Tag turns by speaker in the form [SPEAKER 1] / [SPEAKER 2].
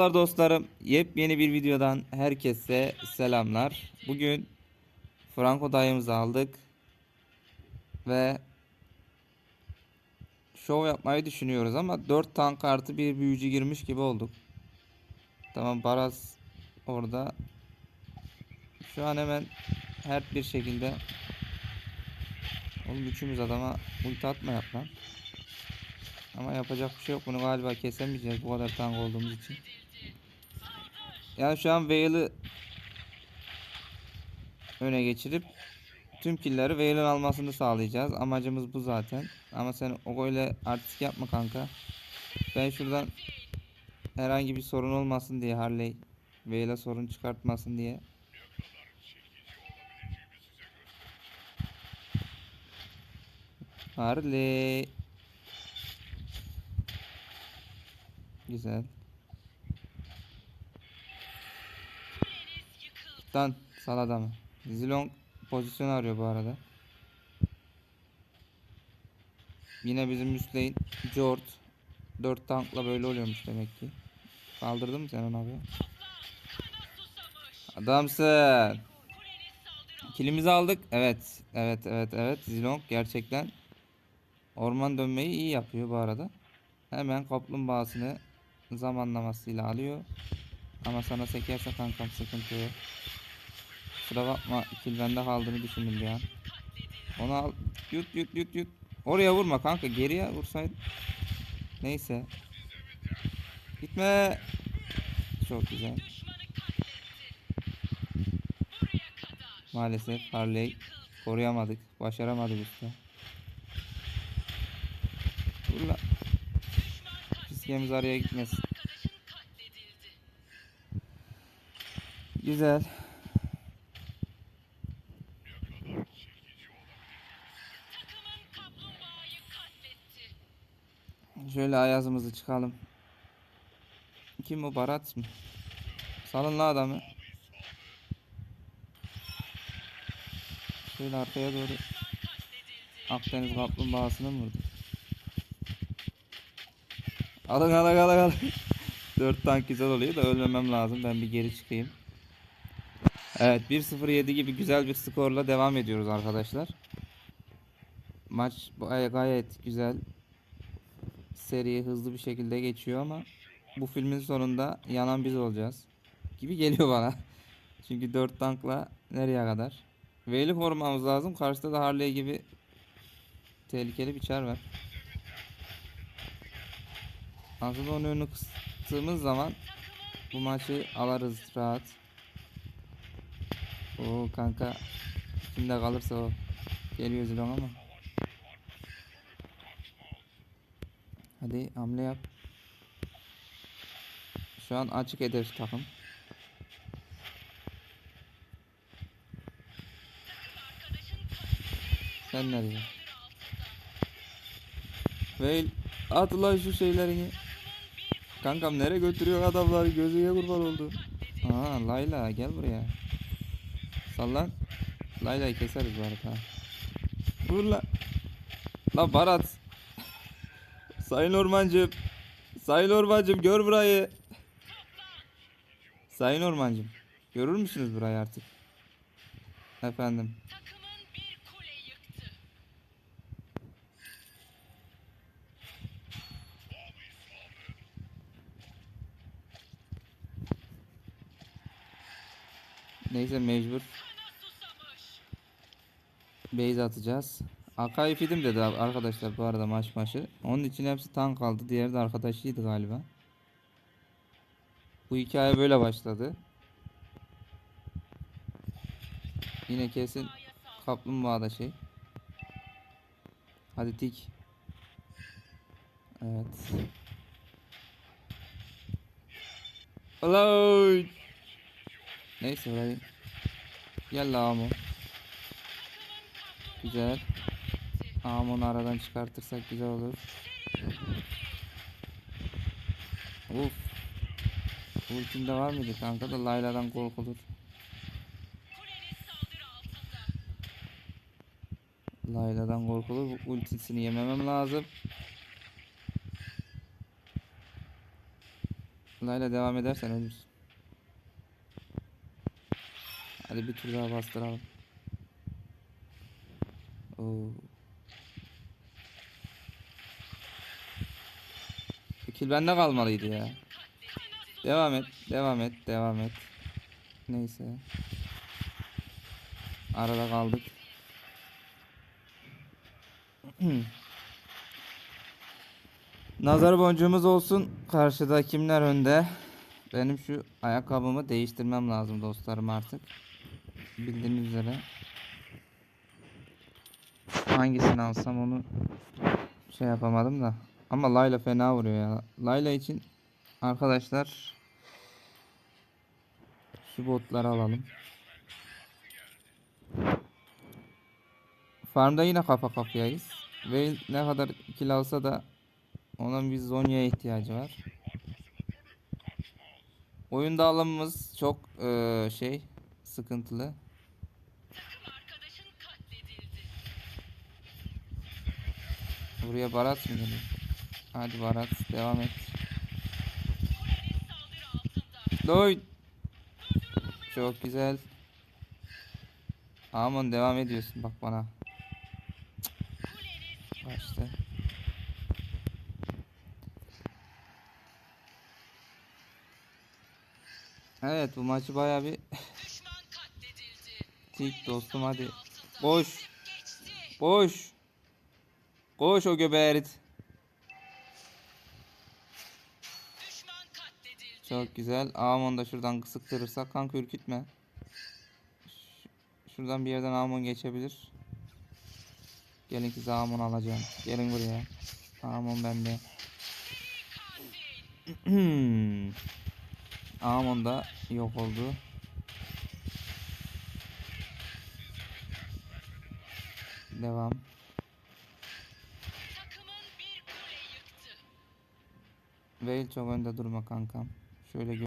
[SPEAKER 1] Merhabalar dostlarım. Yepyeni bir videodan herkese selamlar. Bugün Franco dayımızı aldık. Ve şov yapmayı düşünüyoruz ama 4 tank artı bir büyücü girmiş gibi olduk. Tamam Baraz orada. Şu an hemen her bir şekilde Oğlum üçümüz adama ulti atma yap lan. Ama yapacak bir şey yok. Bunu galiba kesemeyeceğiz bu kadar tank olduğumuz için. Yani şu an Vale'ı öne geçirip tüm killleri Vale'ın almasını sağlayacağız. Amacımız bu zaten. Ama sen o ile artistik yapma kanka. Ben şuradan herhangi bir sorun olmasın diye Harley Vale'e sorun çıkartmasın diye Harley Güzel. Lan sal adamı. Zilong pozisyon arıyor bu arada. Yine bizim lane Jort 4 tankla böyle oluyormuş demek ki. Kaldırdın mı sen onu abi? Adamsın. Kilimizi aldık. Evet. Evet evet evet. Zilong gerçekten orman dönmeyi iyi yapıyor bu arada. Hemen kaplumbağasını zamanlamasıyla alıyor. Ama sana sekerse kankam sıkıntı yok. Kusura bakma kill bende kaldığını düşündüm bir an. Onu al. Yut yut yut yut. Oraya vurma kanka geriye vursaydın. Neyse. Gitme. Çok güzel. Maalesef Harley koruyamadık. Başaramadık usta. Vur lan. Fiskemiz araya gitmesin. Güzel. Şöyle ayazımızı çıkalım. Kim o Barat mı? Salın la adamı. Şöyle arkaya doğru Akdeniz kaplumbağasını mı vurdu? Alın alın alın alın. 4 tank güzel oluyor da ölmemem lazım. Ben bir geri çıkayım. Evet 1-0-7 gibi güzel bir skorla devam ediyoruz arkadaşlar. Maç gay- gayet güzel. Seri hızlı bir şekilde geçiyor ama bu filmin sonunda yanan biz olacağız. Gibi geliyor bana. Çünkü 4 tankla nereye kadar? Veyli korumamız lazım. Karşıda da Harley gibi tehlikeli bir çar var. Aslında onun önünü kıstığımız zaman bu maçı alırız rahat. Oo kanka kimde kalırsa o geliyor Zilong ama. Hadi hamle yap. Şu an açık hedef takım. Sen nereye? Veil at lan şu şeylerini. Kankam nereye götürüyor adamları gözüye kurban oldu. Aa Layla gel buraya. Sallan. Layla'yı keseriz bu arada. Vur la. La Barat. Sayın Ormancım. Sayın Ormancım gör burayı. Sayın Ormancım. Görür müsünüz burayı artık? Efendim. Neyse mecbur. Base atacağız. Akay Fidim dedi arkadaşlar bu arada maç maçı. Onun için hepsi tank kaldı. Diğeri de arkadaşıydı galiba. Bu hikaye böyle başladı. Yine kesin kaplumbağada şey. Hadi tik. Evet. Hello. Neyse orayı. Gel la Amo. Güzel. Amon'u aradan çıkartırsak güzel olur. Uf. Ultimde var mıydı kanka da Layla'dan korkulur. Layla'dan korkulur. Bu ultisini yememem lazım. Layla devam edersen ölürsün. Hadi bir tur daha bastıralım. Oo. Kill bende kalmalıydı ya. Devam et, devam et, devam et. Neyse. Arada kaldık. Nazar boncuğumuz olsun. Karşıda kimler önde? Benim şu ayakkabımı değiştirmem lazım dostlarım artık. Bildiğiniz üzere. Hangisini alsam onu şey yapamadım da. Ama Layla fena vuruyor ya. Layla için arkadaşlar şu botları alalım. Farmda yine kafa kafayayız. Ve ne kadar kill alsa da onun bir Zonya'ya ihtiyacı var. Oyunda alımımız çok eee, şey sıkıntılı. Buraya Barat mı geliyor? Hadi Barat devam et. Loy. Çok güzel. Aman devam ediyorsun bak bana. Başta. Evet bu maçı baya bir tik dostum hadi. Boş. Boş. Koş o göbeği erit. Çok güzel. Amon da şuradan sıktırırsak kanka ürkütme. Şuradan bir yerden Amon geçebilir. Gelin ki Amon alacağım. Gelin buraya. Amon bende. Amon da yok oldu. Devam. Veil çok önde durma kankam. Şöyle gö-